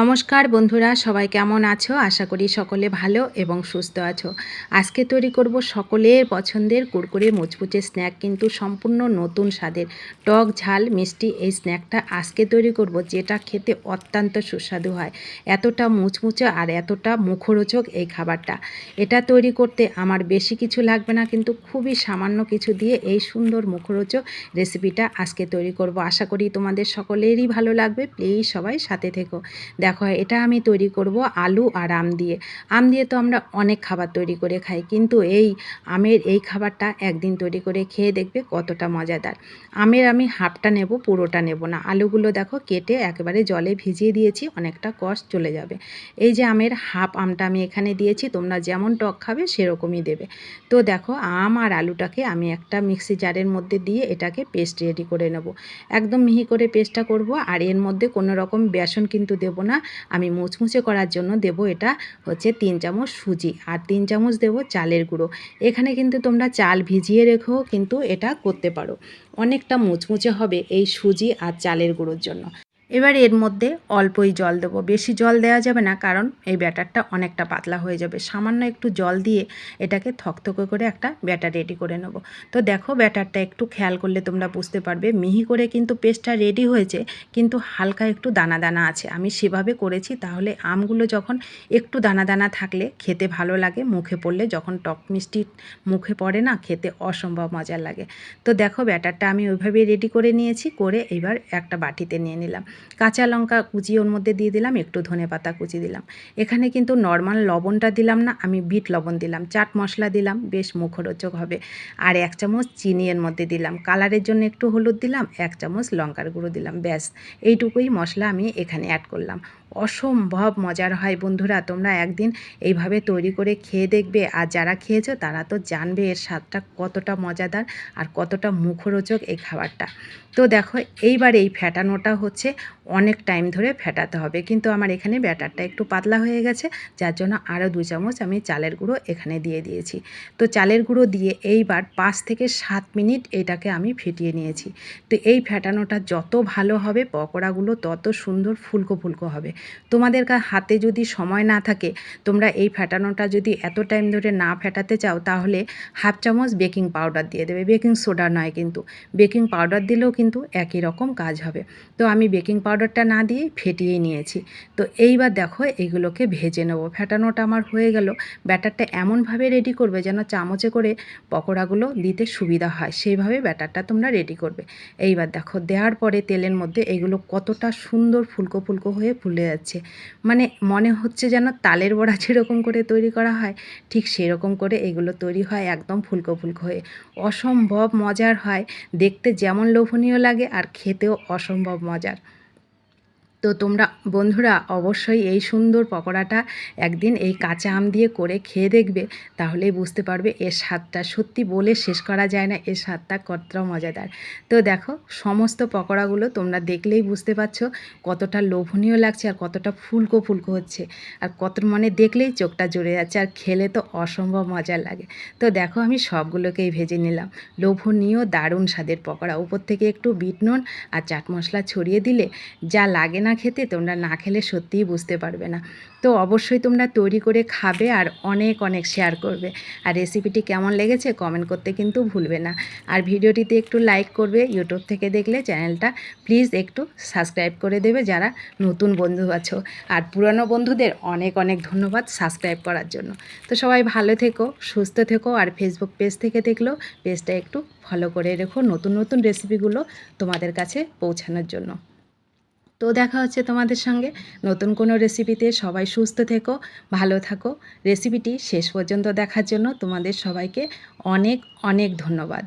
নমস্কার বন্ধুরা, সবাই কেমন আছো? আশা করি সকলে ভালো এবং সুস্থ আছো। আজকে তৈরি করব সকলের পছন্দের কুরকুরে মুচমুচে স্ন্যাক, কিন্তু সম্পূর্ণ নতুন স্বাদের টক ঝাল মিষ্টি এই স্ন্যাকটা আজকে তৈরি করব, যেটা খেতে অত্যন্ত সুস্বাদু হয়। এতটা মুচমুচে আর এতটা মুখরোচক এই খাবারটা। এটা তৈরি করতে আমার বেশি কিছু লাগবে না, কিন্তু খুবই সামান্য কিছু দিয়ে এই সুন্দর মুখরোচক রেসিপিটা আজকে তৈরি করব। আশা করি তোমাদের সকলেরই ভালো লাগবে। প্লিজ সবাই সাথে থেকো। দেখো, এটা আমি তৈরি করব আলু আর আম দিয়ে। আম দিয়ে তো আমরা অনেক খাবার তৈরি করে খাই, কিন্তু এই আমের এই খাবারটা একদিন তৈরি করে খেয়ে দেখবে কতটা মজাদার। আমের আমি হাফটা নেব, পুরোটা নেব না। আলুগুলো দেখো কেটে একেবারে জলে ভিজিয়ে দিয়েছি, অনেকটা কষ চলে যাবে। এই যে আমের হাফ আমটা আমি এখানে দিয়েছি, তোমরা যেমন টক খাবে সেরকমই দেবে। তো দেখো, আম আর আলুটাকে আমি একটা মিক্সি জারের মধ্যে দিয়ে এটাকে পেস্ট রেডি করে নেব। একদম মিহি করে পেস্টটা করব, আর এর মধ্যে কোনো রকম বেসন কিন্তু দেব না। আমি মুচমুচে করার জন্য দেব এটা হচ্ছে তিন চামচ সুজি আর তিন চামচ দেব চালের গুঁড়ো। এখানে কিন্তু তোমরা চাল ভিজিয়ে রেখেও কিন্তু এটা করতে পারো। অনেকটা মুচমুচে হবে এই সুজি আর চালের গুঁড়োর জন্য। এবার এর মধ্যে অল্পই জল দেবো। বেশি জল দেওয়া যাবে না, কারণ এই ব্যাটারটা অনেকটা পাতলা হয়ে যাবে। সামান্য একটু জল দিয়ে এটাকে থকথকে করে একটা ব্যাটার রেডি করে নেব। তো দেখো ব্যাটারটা একটু খেয়াল করলে তোমরা বুঝতে পারবে, মিহি করে কিন্তু পেস্টটা রেডি হয়েছে, কিন্তু হালকা একটু দানা দানা আছে। আমি সেভাবে করেছি, তাহলে আমগুলো যখন একটু দানা দানা থাকলে খেতে ভালো লাগে, মুখে পড়লে যখন টক মিষ্টি মুখে পড়ে না, খেতে অসম্ভব মজার লাগে। তো দেখো ব্যাটারটা আমি ওইভাবেই রেডি করে নিয়েছি, করে এবার একটা বাটিতে নিয়ে নিলাম। কাঁচা লঙ্কা কুচি ওর মধ্যে দিয়ে দিলাম, একটু ধনে পাতা কুচি দিলাম। এখানে কিন্তু নর্মাল লবণটা দিলাম না, আমি বিট লবণ দিলাম। চাট মশলা দিলাম, বেশ মুখরোচক হবে। আর এক চামচ চিনি এর মধ্যে দিলাম। কালারের জন্য একটু হলুদ দিলাম, এক চামচ লঙ্কার গুঁড়ো দিলাম, ব্যাস। এইটুকুই মশলা আমি এখানে অ্যাড করলাম। অসম্ভব মজার হয় বন্ধুরা। তোমরা একদিন এইভাবে তৈরি করে খেয়ে দেখবে। আর যারা খেয়েছো, তারা তো জানবে এর স্বাদটা কতটা মজাদার আর কতটা মুখরোচক এই খাবারটা। তো দেখো, এইবার এই ফ্যাটানোটা হচ্ছে অনেক টাইম ধরে ফেটাতে হবে। কিন্তু আমার এখানে ব্যাটারটা একটু পাতলা হয়ে গেছে, যার জন্য আরও দু চামচ আমি চালের গুঁড়ো এখানে দিয়ে দিয়েছি। তো চালের গুঁড়ো দিয়ে এইবার পাঁচ থেকে সাত মিনিট এটাকে আমি ফেটিয়ে নিয়েছি। তো এই ফেটানোটা যত ভালো হবে, পকোড়াগুলো তত সুন্দর ফুলকো ফুলকো হবে। তোমাদের হাতে যদি সময় না থাকে, তোমরা এই ফেটানোটা যদি এত টাইম ধরে না ফেটাতে চাও, তাহলে হাফ চামচ বেকিং পাউডার দিয়ে দেবে। বেকিং সোডা নয় কিন্তু বেকিং পাউডার দিলেও কিন্তু একই রকম কাজ হবে। তো আমি বেকিং পাউডারটা না দিয়ে ফেটিয়ে নিয়েছি। তো এইবার দেখো এইগুলোকে ভেজে নেব। ফেটানোটা আমার হয়ে গেল। ব্যাটারটা এমনভাবে রেডি করবে যেন চামচে করে পকোড়াগুলো দিতে সুবিধা হয়। সেইভাবে ব্যাটারটা তোমরা রেডি করবে। এইবার দেখো, দেওয়ার পরে তেলের মধ্যে এগুলো কতটা সুন্দর ফুলকো ফুলকো হয়ে ফুলে যাচ্ছে। মানে মনে হচ্ছে যেন তালের বড়া যেরকম করে তৈরি করা হয়, ঠিক সেরকম করে এগুলো তৈরি হয় একদম ফুলকো ফুলকো হয়ে। অসম্ভব মজার হয়, দেখতে যেমন লোভনীয় লাগে আর খেতেও অসম্ভব মজার। তো তোমরা বন্ধুরা অবশ্যই এই সুন্দর পকোড়াটা একদিন এই কাঁচা আম দিয়ে করে খেয়ে দেখবে, তাহলেই বুঝতে পারবে এর স্বাদটা সত্যি বলে শেষ করা যায় না এর স্বাদটা কতটা মজাদার। তো দেখো, সমস্ত পকোড়াগুলো তোমরা দেখলেই বুঝতে পারছ কতটা লোভনীয় লাগছে আর কতটা ফুলকো ফুলকো হচ্ছে। আর কত মানে দেখলেই চোখটা জুড়ে যাচ্ছে আর খেলে তো অসম্ভব মজার লাগে। তো দেখো, আমি সবগুলোকেই ভেজে নিলাম। লোভনীয় দারুণ স্বাদের পকোড়া। উপর থেকে একটু বিট নুন আর চাট মশলা ছড়িয়ে দিলে যা লাগে না খেতে তোমরা না খেলে সত্যিই বুঝতে পারবে না। তো অবশ্যই তোমরা তৈরি করে খাবে আর অনেক অনেক শেয়ার করবে। আর রেসিপিটি কেমন লেগেছে কমেন্ট করতে কিন্তু ভুলবে না। আর ভিডিওটিতে একটু লাইক করবে ইউটিউব থেকে দেখলে চ্যানেলটা প্লিজ একটু সাবস্ক্রাইব করে দেবে যারা নতুন বন্ধু আছো। আর পুরনো বন্ধুদের অনেক অনেক ধন্যবাদ সাবস্ক্রাইব করার জন্য। তো সবাই ভালো থেকো, সুস্থ থেকো আর ফেসবুক পেজ থেকে দেখলেও পেজটা একটু ফলো করে রেখো নতুন নতুন রেসিপিগুলো তোমাদের কাছে পৌঁছানোর জন্য। তো দেখা হচ্ছে তোমাদের সঙ্গে। নতুন কোনো রেসিপিতে সবাই সুস্থ থেকো, ভালো থাকো। রেসিপিটি শেষ পর্যন্ত দেখার জন্য তোমাদের সবাইকে অনেক অনেক ধন্যবাদ।